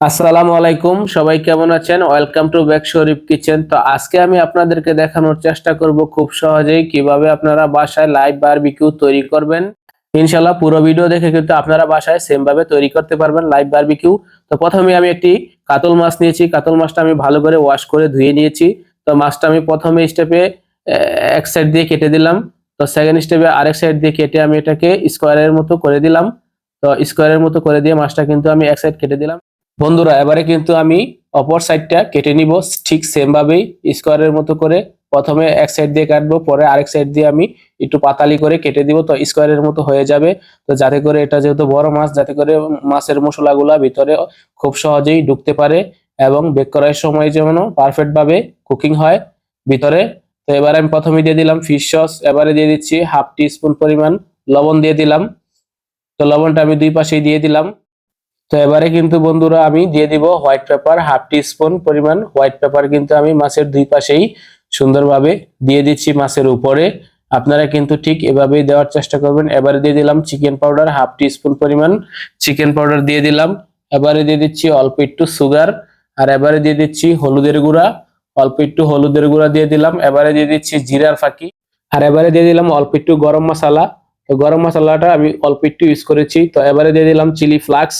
আসসালামু আলাইকুম, সবাই কেমন আছেন? Welcome to back Sharif kitchen তো আজকে আমি আপনাদেরকে দেখানোর চেষ্টা করব খুব সহজেই কীভাবে আপনারা বাসায় লাইভ বারবিকিউ তৈরি করবেন। ইনশাল্লাহ পুরো ভিডিও দেখে কিন্তু আপনারা বাসায় সেম ভাবে তৈরি করতে পারবেন লাইভ বারবিকিউ তো প্রথমে আমি একটি কাতল মাছ নিয়েছি। কাতল মাছটা আমি ভালো করে ওয়াশ করে ধুয়ে নিয়েছি। তো মাছটা আমি প্রথমে স্টেপে এক সাইড দিয়ে কেটে দিলাম। তো সেকেন্ড স্টেপে আরেক সাইড দিয়ে কেটে আমি এটাকে স্কোয়ারের মতো করে দিলাম। তো স্কোয়ারের মতো করে দিয়ে মাছটা কিন্তু আমি এক সাইড কেটে দিলাম। বন্ধুরা, এবারে কিন্তু আমি অপর সাইডটা কেটে নিব, ঠিক সেম ভাবেই স্কোয়ারের মতো করে। প্রথমে এক সাইড দিয়ে কাটবো, পরে আরেক সাইড দিয়ে আমি একটু পাতালি করে কেটে দিব, তো স্কোয়ারের মতো হয়ে যাবে। তো যাতে করে এটা যেহেতু বড় মাছ, যাতে করে মাছের মশলাগুলা ভিতরে খুব সহজেই ঢুকতে পারে এবং বেক করার সময় যেন পারফেক্ট ভাবে কুকিং হয় ভিতরে। তো এবারে আমি প্রথমে দিয়ে দিলাম ফিশ সস এবারে দিয়ে দিচ্ছি হাফ টি স্পুন পরিমাণ লবণ দিয়ে দিলাম। তো লবণটা আমি দুই পাশেই দিয়ে দিলাম। তো এবারে কিন্তু বন্ধুরা আমি দিয়ে দিব white pepper, half teaspoon পরিমাণ হোয়াইট পেপার কিন্তু আমি মাছের দুই পাশেই সুন্দরভাবে দিয়ে দিচ্ছি মাছের উপরে। আপনারা কিন্তু ঠিক এভাবেই দেওয়ার চেষ্টা করবেন। এবারে দিয়ে দিলাম chicken powder, half teaspoon পরিমাণ চিকেন পাউডার দিয়ে দিলাম। এবারে দিয়ে দিচ্ছি অল্প একটু সুগার, আর এবারে দিয়ে দিচ্ছি হলুদের গুঁড়া। অল্প একটু হলুদের গুঁড়া দিয়ে দিলাম। এবারে দিয়ে দিচ্ছি জিরার ফাঁকি। আর এবারে দিয়ে দিলাম অল্প একটু গরম মশলা। তো গরম মশলাটা আমি অল্প একটু ইউজ করেছি। তো এবারে দিয়ে দিলাম চিলি ফ্লাক্স।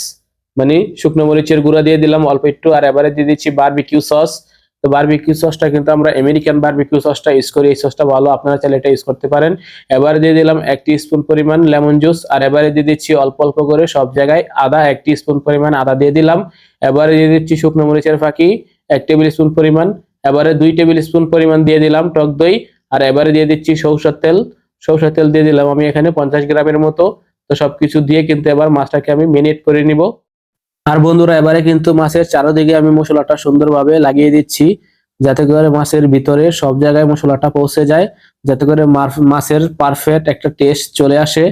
মানে শুকনো মরিচের গুঁড়া দিয়ে দিলাম, অল্প একটু, আর এবারে দিয়ে দিচ্ছি বারবিকিউ সস তো বারবিকিউ সসটা কিন্তু আমরা আমেরিকান বারবিকিউ সসটা ইউজ করি, এই সসটা ভালো, আপনারা চাইলে এটা ইউজ করতে পারেন। এবারে দিয়ে দিলাম এক স্পুন পরিমাণ লেমন জুস আর এবারে দিয়ে দিচ্ছি অল্প অল্প করে সব জায়গায় আদা এক স্পুন পরিমাণ আদা দিয়ে দিলাম। এবারে দিয়ে দিচ্ছি শুকনো মরিচের ফাঁকি, এক টেবিল স্পুন পরিমাণ, এবারে দুই টেবিল স্পুন পরিমাণ দিয়ে দিলাম টক দই, আর এবারে দিয়ে দিচ্ছি সৌষার তেল। সৌষার তেল দিয়ে দিলাম আমি এখানে পঞ্চাশ গ্রামের মতো। তো সবকিছু দিয়ে কিন্তু এবার মাছটাকে আমি মেরিনেট করে নিব। আর বন্ধুরা, এবারে কিন্তু মাছের চারোদিকে আমি মশলাটা সুন্দরভাবে লাগিয়ে দিচ্ছি, যাতে করে মাছের ভিতরে সব জায়গায় মশলাটা পৌঁছে যায়, যাতে করে মাছের পারফেক্ট একটা টেস্ট চলে আসে।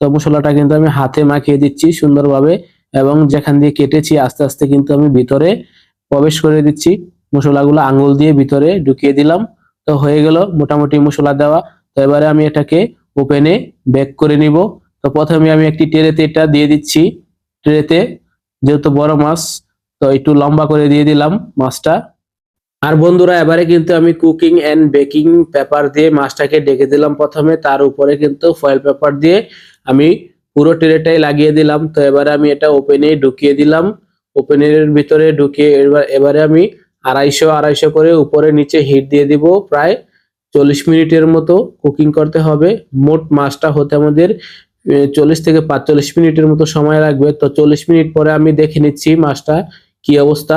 তো মশলাটা কিন্তু আমি হাতে মাখিয়ে দিচ্ছি সুন্দরভাবে এবং যেখান দিয়ে কেটেছি, আস্তে আস্তে কিন্তু আমি ভিতরে প্রবেশ করে দিচ্ছি। মশলাগুলো আঙ্গুল দিয়ে ভিতরে ঢুকিয়ে দিলাম, তো হয়ে গেল মোটামুটি মশলা দেওয়া। তো এবারে আমি এটাকে ওপেনে বেক করে নিব। তো প্রথমে আমি একটি ট্রেতে এটা দিয়ে দিচ্ছি। ট্রেতে যেহেতু বড় মাছ, তো একটু লম্বা করে দিয়ে দিলাম মাছটা। আর বন্ধুরা, এবারে কিন্তু আমি কুকিং এন্ড বেকিং পেপার দিয়ে মাছটাকে ডেকে দিলাম প্রথমে। তার উপরে কিন্তু ফয়েল পেপার দিয়ে আমি পুরো ট্রেটাই লাগিয়ে দিলাম। তো এবারে আমি এটা ওপেনে ঢুকিয়ে দিলাম। ওপেনের ভিতরে ঢুকিয়ে এবার এবারে আমি আড়াইশো আড়াইশো করে উপরে নিচে হিট দিয়ে দিব। প্রায় চল্লিশ মিনিটের মতো কুকিং করতে হবে। মোট মাছটা হতে আমাদের চল্লিশ থেকে পাঁচচল্লিশ মিনিটের মতো সময় লাগবে। তো চল্লিশ মিনিট পরে আমি দেখে নিচ্ছি মাছটা কি অবস্থা।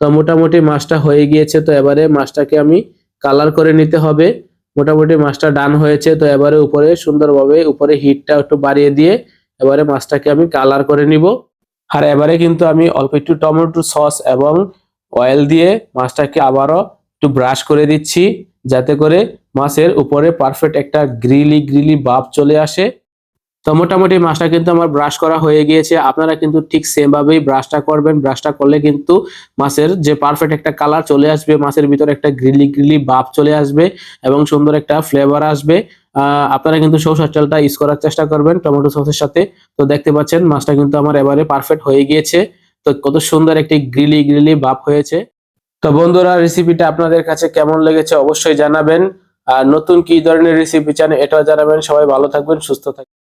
তো মোটামুটি মাছটা হয়ে গিয়েছে, তো এবারে মাছটাকে আমি কালার করে নিতে হবে। মোটামুটি মাছটা ডান হয়েছে, তো এবারে উপরে সুন্দরভাবে উপরে হিটটা একটু বাড়িয়ে দিয়ে এবারে মাছটাকে আমি কালার করে নিব। আর এবারে কিন্তু আমি অল্প একটু টমেটো সস এবং অয়েল দিয়ে মাছটাকে আবারও একটু ব্রাশ করে দিচ্ছি, যাতে করে মাছের উপরে পারফেক্ট একটা গ্রিলি গ্রিলি ভাব চলে আসে। তো মোটামুটি মাছটা কিন্তু আমার ব্রাশ করা হয়ে গিয়েছে। আপনারা কিন্তু ঠিক সেম ভাবেই ব্রাশটা করবেন। ব্রাশটা করলে কিন্তু মাছের যে পারফেক্ট একটা কালার চলে আসবে, মাছের ভিতরে একটা গ্রিলি গ্রিলি ভাব চলে আসবে এবং সুন্দর একটা ফ্লেভার আসবে। আপনারা কিন্তু সরষের তেলটা ইউজ করার চেষ্টা করবেন টমেটো সসের সাথে। তো দেখতে পাচ্ছেন মাছটা কিন্তু আমার এবারে পারফেক্ট হয়ে গিয়েছে। তো কত সুন্দর একটি গ্রিলি গ্রিলি ভাব হয়েছে। তো বন্ধুরা রেসিপিটা আপনাদের কাছে কেমন লেগেছে অবশ্যই জানাবেন। আর নতুন কি ধরনের রেসিপি চান এটাও জানাবেন। সবাই ভালো থাকবেন, সুস্থ থাকবেন।